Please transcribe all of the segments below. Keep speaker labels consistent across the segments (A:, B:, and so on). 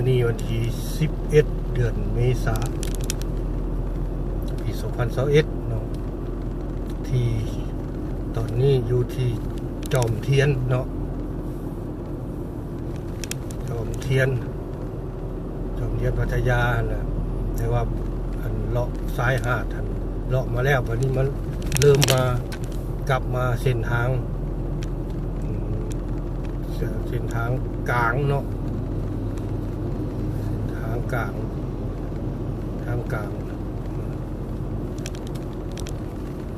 A: มื้อนี้วันที่ 11 เดือนเมษาปี 2021เนาะที่ตอนนี้อยู่ที่จอมเทียนเนาะจอมเทียน จอมเทียนพัทยานะแต่ว่าอันเลาะซ้ายหาดอันเลาะมาแล้ววันนี้มันเริ่มมากลับมาเส้นทางเส้นทางกลางเนาะ กลางทางกลาง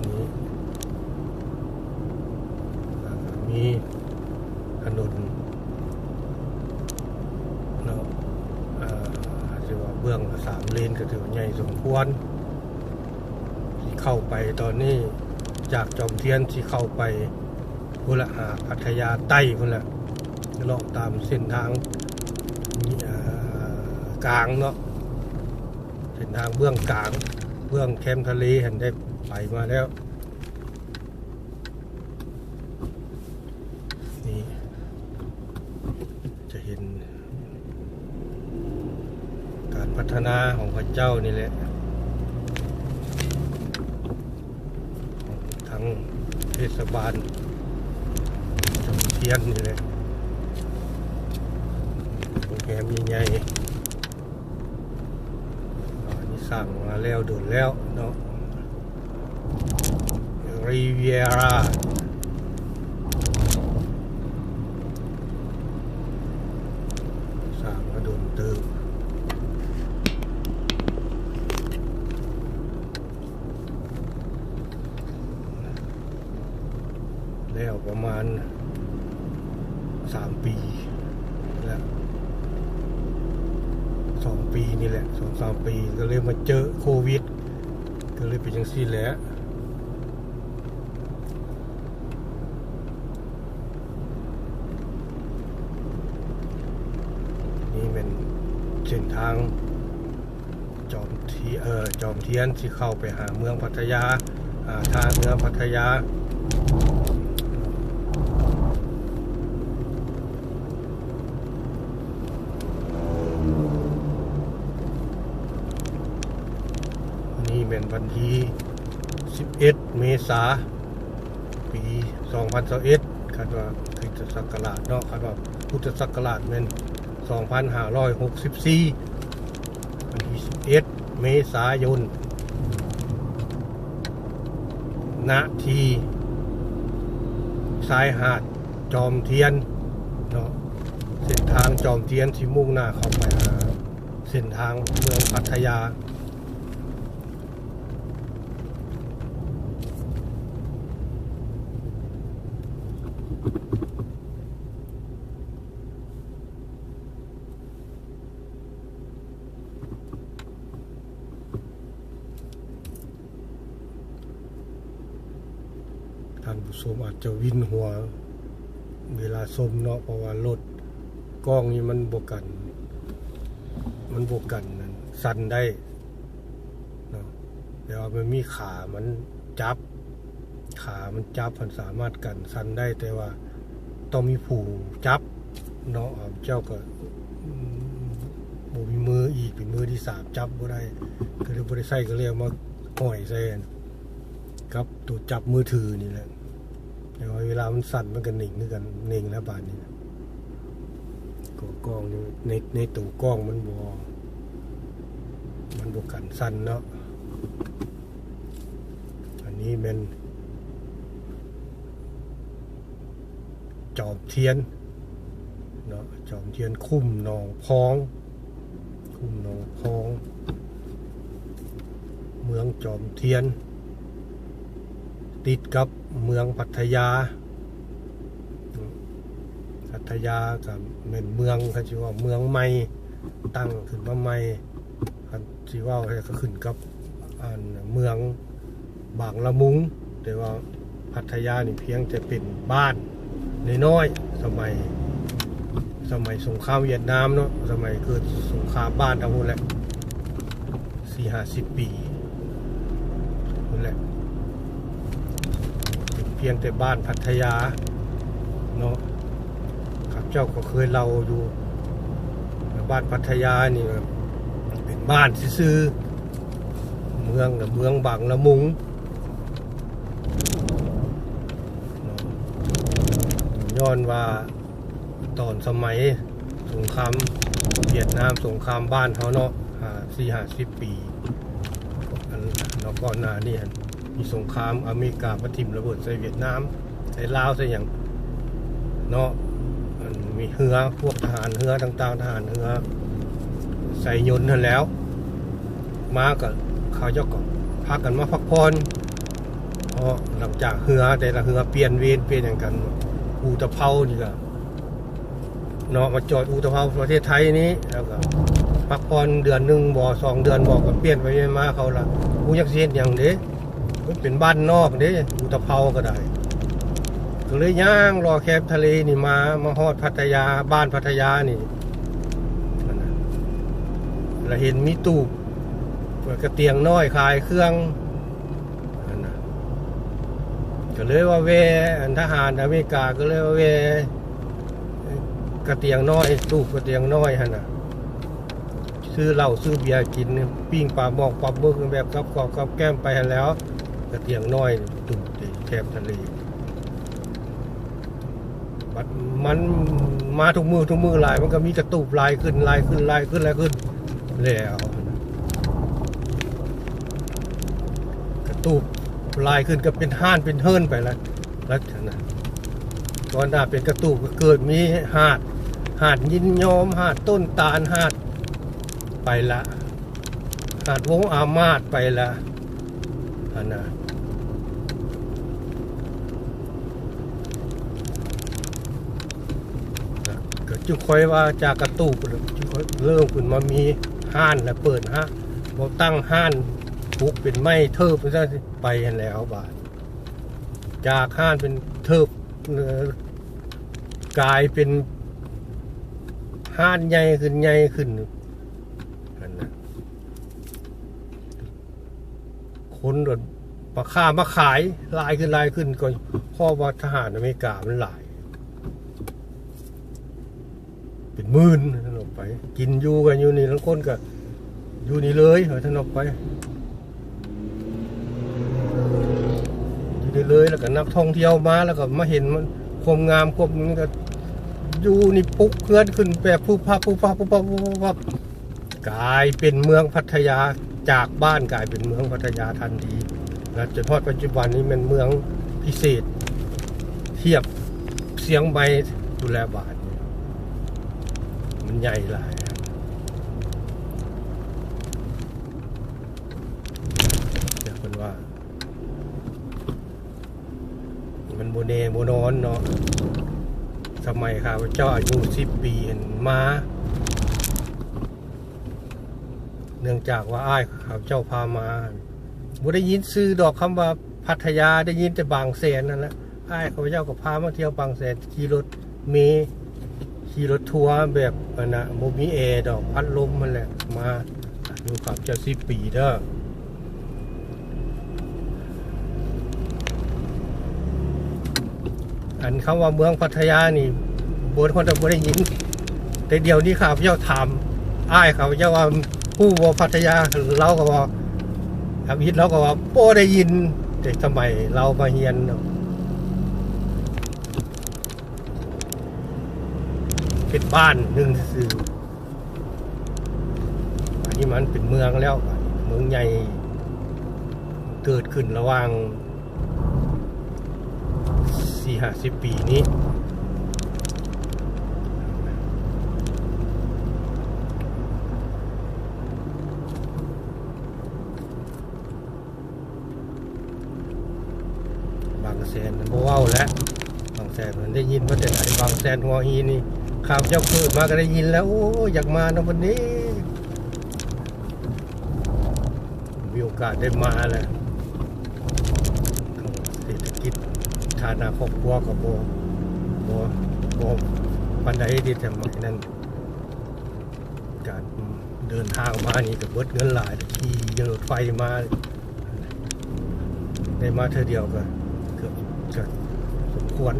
A: นี้มีถนนเนาะอ่าจะว่าเบื้องสามเลนก็ถือว่าใหญ่สมควรที่เข้าไปตอนนี้จากจอมเทียนที่เข้าไปพุละหาพัทยาใต้พุ่นละเลาะตามเส้นทาง กลางเนาะเส้นทางเบื้องกลาง เบื้องแคมทะเลเห็นได้ไปมาแล้ว นี่จะเห็น การพัฒนาของพระเจ้านี่แหละทั้งเทศบาลจอมเทียนนี่แหละโรงแรมใหญ่ สั่งมาแล้วโดนแล้วเนาะรีเวียร่าสั่งมาโดนตืบแล้วประมาณสามปีแล้ว สองปีนี่แหละสองสามปีก็เลยมาเจอโควิด ก็เลยเป็นอย่างซี่แหล้วนี่เป็นเส้นทาง จอมทีเออจอมเทียนที่เข้าไปหาเมืองพัทยาหาท่าเรือพัทยา นี่เป็น วันที่ 11 เมษาปี 2021คาดว่าคริสตศักราชเนาะคาดว่าพุทธศักราชเป็น2564 วันที่ 11 เมษายนณที่ชายหาดจอมเทียนเนาะเส้นทางจอมเทียนที่มุ่งหน้าเข้าไปหาเส้นทางเมืองพัทยา ท่านผู้ชมอาจจะวินหัว เวลาชมเนาะเพราะว่ารถกล้องนี้มันบวกัน มันบวกันนั่นสั่นได้เนาะแต่ว่ามันมีขามันจับ ขามันจับมันสามารถกันสั่นได้แต่ว่าต้องมีผู้จับเนาะเจ้าก็มบ่มีมืออีกเป็นมือที่สามจับบ่ได้ก็เลยบ่ได้ใส่ก็เลยเอามาห้อยใส่กันครับตัวจับมือถือนี่แหละ แต่ว่าเวลามันสั่นมันก็หนิ่งด้วยกันหนิ่งแล้วบานนี้ก็กล้องนี่ในในตัวกล้องมันบอมันบวกันสั่นเนาะอันนี้เป็นจอมเทียนเนาะจอมเทียนคุ้มหนองพอง คุ้มหนองพอง เมืองจอมเทียน ติดกับเมืองพัทยา พัทยากับเป็นเมืองเขาชื่อว่าเมืองใหม่ตั้งขึ้นมาใหม่คันที่ว่าก็ขึ้นกับอันเมืองบางละมุง แต่ว่าพัทยานี่เพียงแต่เป็นบ้านน้อยๆสมัย สมัยสงครามเวียดนามเนาะสมัยเกิดสงครามบ้านทั้งหมดแหละสี่ห้าสิบปีนั่นแหละ เป็นเพียงแต่บ้านพัทยาเนาะข้าพเจ้าก็เคยเล่าอยู่บ้านพัทยานี่เป็นบ้านซื่อเมืองเมืองบางละมุงย้อนว่าตอนสมัยสงครามเวียดนามสงครามบ้านเขาเนาะสี่ห้าสิบปีอันเนาะก่อนหน้านี่ มีสงครามอเมริกามาทิมระเบิดใส่เวียดนามใส่ลาวใส่อย่างเนาะมีเรือพวกทหารเรือต่างๆทหารเรือใส่ยนต์นั่นแล้ว มากับเขาเจ้าก็พักกันมาพักผ่อนเพราะหลังจากเรือแต่ละเรือเปลี่ยนเวรเปลี่ยนอย่างกันอูตะเภานี่ก็เนาะมาจอดอูตะเภาประเทศไทยนี้แล้วก็พักผ่อนเดือนหนึ่งบ่อสองเดือนบ่อก็เปลี่ยนไปมาเขาละอูยักเสียนอย่างเด้ มันเป็นบ้านนอกเด้อูตเภาก็ได้ก็เลยย่างรอแคบทะเลนี่มามาฮอดพัทยาบ้านพัทยานี่ล้วเห็นมีตู้เปิดกระเตียงน้อยขายเครื่องก็เลยว่าเวอันทหารอเมริกาก็เลยว่าเวกระเตียงน้อยตู้กระเตียงน้อยฮะน่ะซื้อเหล้าซื้อเบียร์กินปิ้งปลาหมอกปลาเบิกแบบกับกอบกับแก้มไปแล้ว กระเตียงน้อยตู้แคบทะเลบัดมันมาทุกมือทุกมือลาย มันก็มีกระตูบลายขึ้นลายขึ้นลายขึ้นลายขึ้น แล้ว กระตูบลายขึ้นก็เป็นห้านเป็นเฮิร์นไปแล้วลักษณะตอนหน้าเป็นกระตูบก็เกิดมีหาด หาดยินยอม หาดต้นตาลหาดไปละ หาดวงอามาดไปละ อันน่ะก็จุคอยว่าจากกระตูกจุคอยเริ่มขึ้นมามีห้านและเปิดฮะบอตั้งห้านทุกเป็นไม้เทิบไปไปแล้วบาทจากห้านเป็นเทิบกลายเป็นห้านใหญ่ขึ้นใหญ่ขึ้นนนนะ คนโดนปลาค่ามาขายลายขึ้นลายขึ้นก็ข้อว่าทหารอเมริกามันหลาย เป็นหมื่นท่านออกไป กินอยู่กันอยู่นี่ทั้งคนก็อยู่นี่เลยเหรอท่านออกไปอยู่นี่เลยแล้วก็นักท่องเที่ยวมาแล้วก็มาเห็นมันความงามความมันก็อยู่นี่ปุ๊กเคลื่อนขึ้นแบบผู้พับผู้พับผู้พับผู้พับผู้พับกลายเป็นเมืองพัทยา จากบ้านกลายเป็นเมืองพัทยาทันทีและจนทอดปัจจุบันนี้เป็นเมืองพิเศษ เทียบเสียงใบดูแลบาท มันใหญ่หลายครับเดี๋ยวคนว่า มันโบเนโบนอนเนาะสมัยข้าพเจ้าอายุสิบปีเห็นมา เนื่องจากว่าอ้ายข้าเจ้าพามาบ่ได้ยินซื้อดอกคำว่าพัทยาได้ยินแต่บางแสนนั่นแหละอ้ายข้าพเจ้าก็พามาเที่ยวบางแสนขี่รถเมล์ขี่รถทัวร์แบบอันนะโมมีแอร์ดอกพัดลมมันแหละมาอยู่กับเจ้าสิปีเด้ออันคำว่าเมืองพัทยานี่บนคนจะบ่ได้ยิน แต่เดี๋ยวนี้ข้าพเจ้าถามอ้ายข้าพเจ้าว่า ผู้ว่าพัทยาเราก็ว่าครับยิดเราก็ว่าโป้ได้ยินแต่สมัยเรามาเฮียนเนาะเป็นบ้านหนึ่งซื่ออันนี้มันเป็นเมืองแล้ว เมืองใหญ่เกิดขึ้นระหว่างสี่ห้าสิบปีนี้ บางแสนมันบ่เว้าแล้วบางแสนมันได้ยินว่าแต่ไหนบางแสนหัวฮีนี่ข่าวเจ้าเกิดมาก็ได้ยินแล้ว โอ้อยากมานะวันนี้ มีโอกาสได้มาแล้วเศรษฐกิจฐานะครอบครัวกับโบโบโบปันใดที่ทำไมนั้นการเดินทางมานี่กับเบิดเงินหลายขี่รถไฟมา ได้มาเธอเดียวก็เกือบจะสมค วน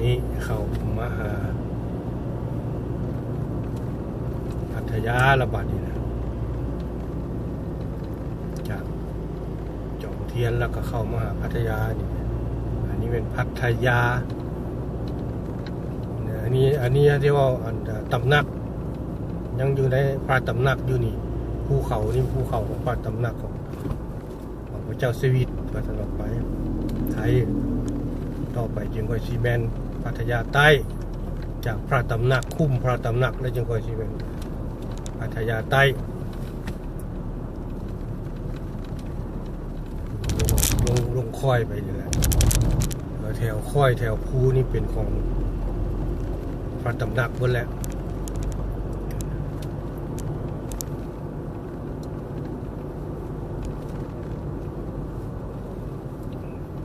A: นี้เข้ามาหาพัทยาระบาดนี่นะจากจอมเทียนแล้วก็เข้ามาหาพัทยานี่อันนี้เป็นพัทยาอันนี้อันนี้ที่ว่าตำหนัก ยังอยู่ในป่าตำหนักอยู่นี่ภูเขานี่ภูเขาของป่าตำหนักของพระเจ้าสวิต มาตลอดไปไทยต่อไปจึงค่อยซีเมนพัทยาใต้ จากพระตำหนักคุ้มพระตำหนักแล้วจึงค่อยซีเมนพัทยาใต้ลงลงค่อยไปนี่แหละแถวค่อยแถวภูนี่เป็นของพระตำหนักหมดแหละ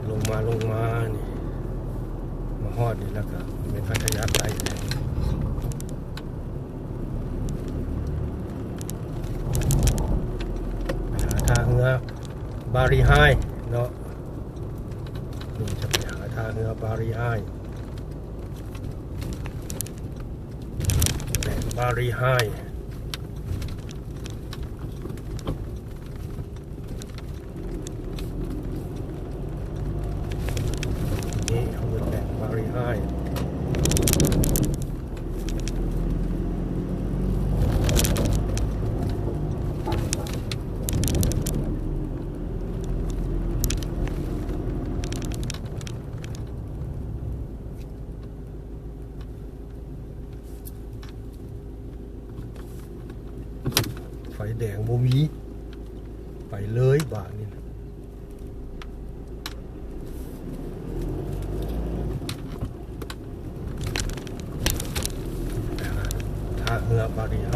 A: ลงมาลงมานี่ มาฮอดนี่แล้วก็เป็นพัทยาใต้เลยไปหาทางเรือบารีไฮเนาะนี่จะไปหาทางเรือบารีไฮ แหล่งบารีไฮนี่เขาเป็นแหล่งบารีไฮ ไฟแดงโมมี ไปเลยบาทนี่นะท่าเรือบารีไฮ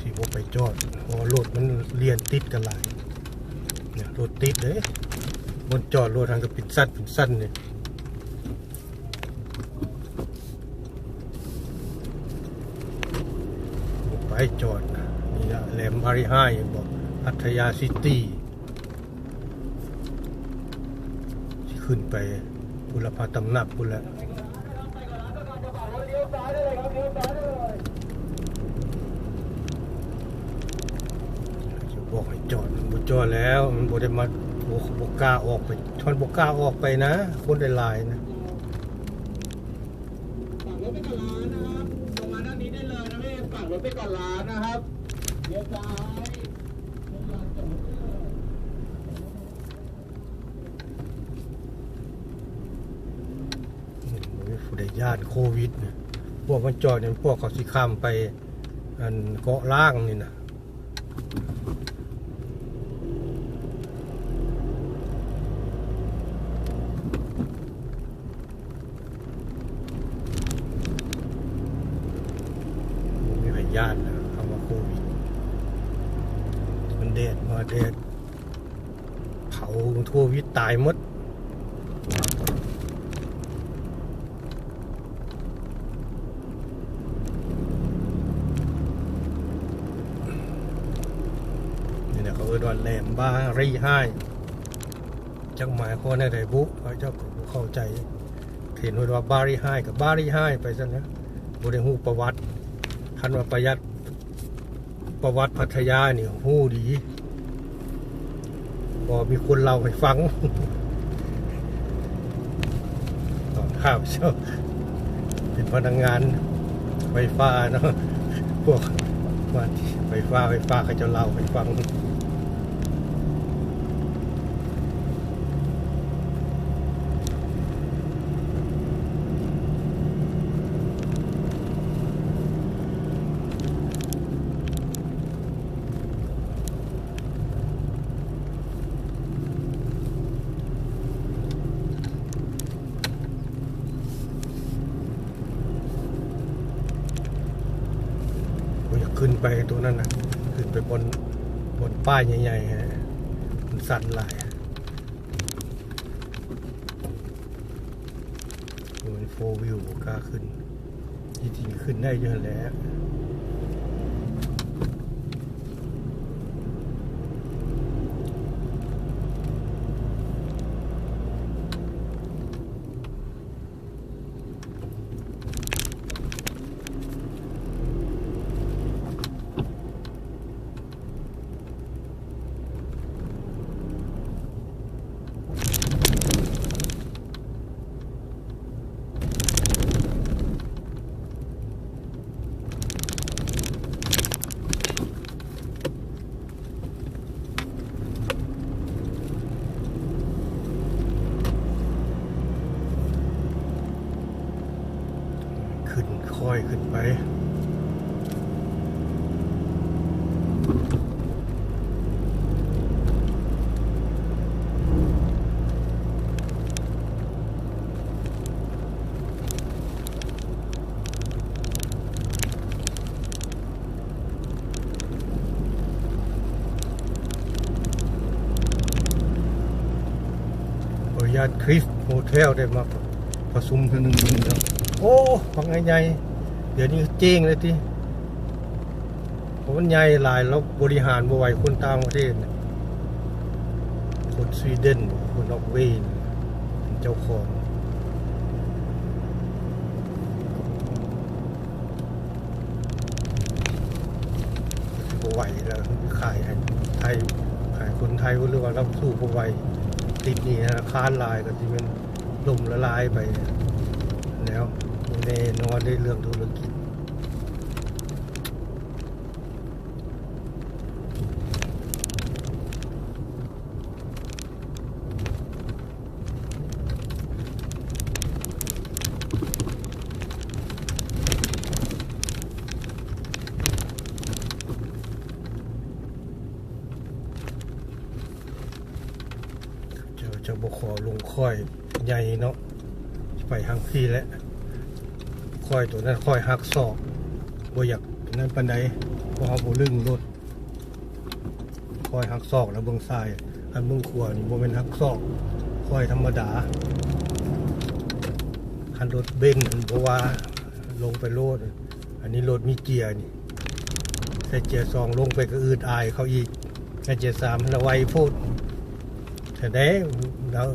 A: สิบไปจอดเพอรถ มันติดกันหลายเนี่ยรถติดเลยบนจอดรถทางก็ป็นสั้นป็นสั้นเนี่ยไปจอดนะนี่ละแหลมบาริไฮบอกพัทยาซิตี้สิขึ้นไปบุรพาตำหนักบุนแหละ จะบอกให้จ อดมันบ่จอดแล้ว มันบ่ได้มาบ่บ่กล้าออกไปทอนบ่กล้าออกไปนะ คนได้หลายนะ
B: ฝากรถไปก่อนร้านนะครับลงมาด้านนี้ได้เลยนะพี่ฝากรถไปก่อนร้านนะครับเลี้ยวซ้าย
A: โอ้ยผู้ใดญาติโควิดเนี่ยพวกมันจอดเนี่ยพวกเขาสิข้ามไปอันเกาะล่างนี่นะบ่มีพยานนะคำว่าโควิด มันแดดมาแดดเผาโค วิดตายมดนี่นะเขาเอิ้นว่าแหลมบารีไฮจังหมายคนในไดบุเขาเจ้าเข้าใจเห็นว่าบารีไฮกับบารีไฮไปซะนะบ่ได้ฮู้ประวัติคันว่าประยัดประวัติพัทยานี่ฮู้ดี บ่มีคนเล่าให้ฟังตอนข้าวเช้าเป็นพนักงานไฟฟ้าเนาะพวกว่าไฟฟ้าไฟฟ้าเขาจะเล่าให้ฟัง ผมอยากขึ้นไปตัวนั้นนะขึ้นไปบนบน ป้ายใหญ่ๆฮะมันสั่นหลายมันโฟวิวกล้าขึ้น จริงๆขึ้นได้เยอะแล้ว ขึ้นค่ อยขึ้นไปบริญาตคริสโฮเทลได้มาผสมกันหนึ่งหนึ่งแล้วโอ้ฟังใหญ่ๆ เดี๋ยวนี้เจ๊งเลยทีเพราะมันใหญ่หลายแล้วบริหารบ่ไหวคนต่างประเทศคนสวีเดนคนนอร์เวย์น่ะเป็นเจ้าของบ่ไหวแล้วขายให้ไทยขายคนไทยหรือว่าเราสู้บ่ไหวติดนี่ธนาคารลายก็ที่มันล่มละลายไปแล้วแน่นอนได้เรื่องธุรกิจ เจะจะบขอลงค่อยใหญ่เนาะไป ที่แล้วคอยตัวนั้นคอยหักศอกบ่อยากนั่นปันใดเพราะเขาบ่ลึงรถคอยหักศอกแล้วเบื้องซ้าย อันเบื้องขวานี่บ่เป็นหักศอกคอยธรรมดาคันรถเบนเพราะว่าลงไปโลด อันนี้รถมีเกียร์นี่ใส่เกียร์สองลงไปก็อืดอายเขาอีกใส่เกียร์สามระไวโพดแต่ đấy đó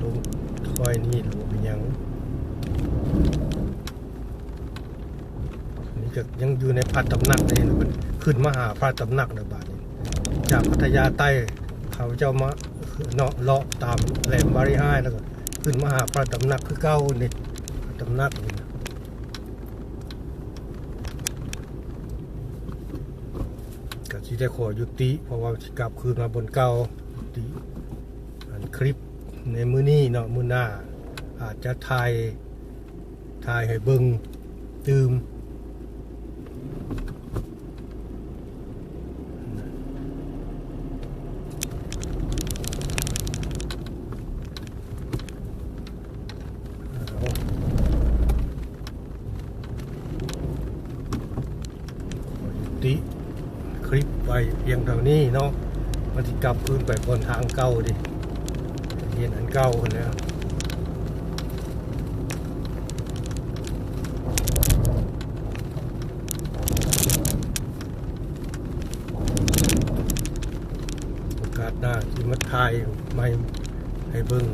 A: lũ khoi ni lũ bị nhắn นี่ก็ยังอยู่ในพระตำหนักนี่นะมันขึ้นมาหา พระตำหนักนะบาดนี้ จากพัทยาใต้เขาเจ้ามาเนาะเลาะตามแหลมบาริห้ายแล้วก็ขึ้นมาหาพระตำหนักคือเก้านี่พระตำหนักนี่ก็ที่ได้ขอยุติ เพราะว่าสิกลับคืนมาบนเก้ายุติอันคลิปในมือนี้เนาะมือหน้า อาจจะถ่ายถ่ายให้เบิงตืม ติคลิปไปเพียงเท่านี้เนาะมันจะกลับคืนไปบนทางเก่าดิเห็นอันเก่าคนแล้วโอกาสหน้าที่มาถ่ายไม่ให้เบิ่ง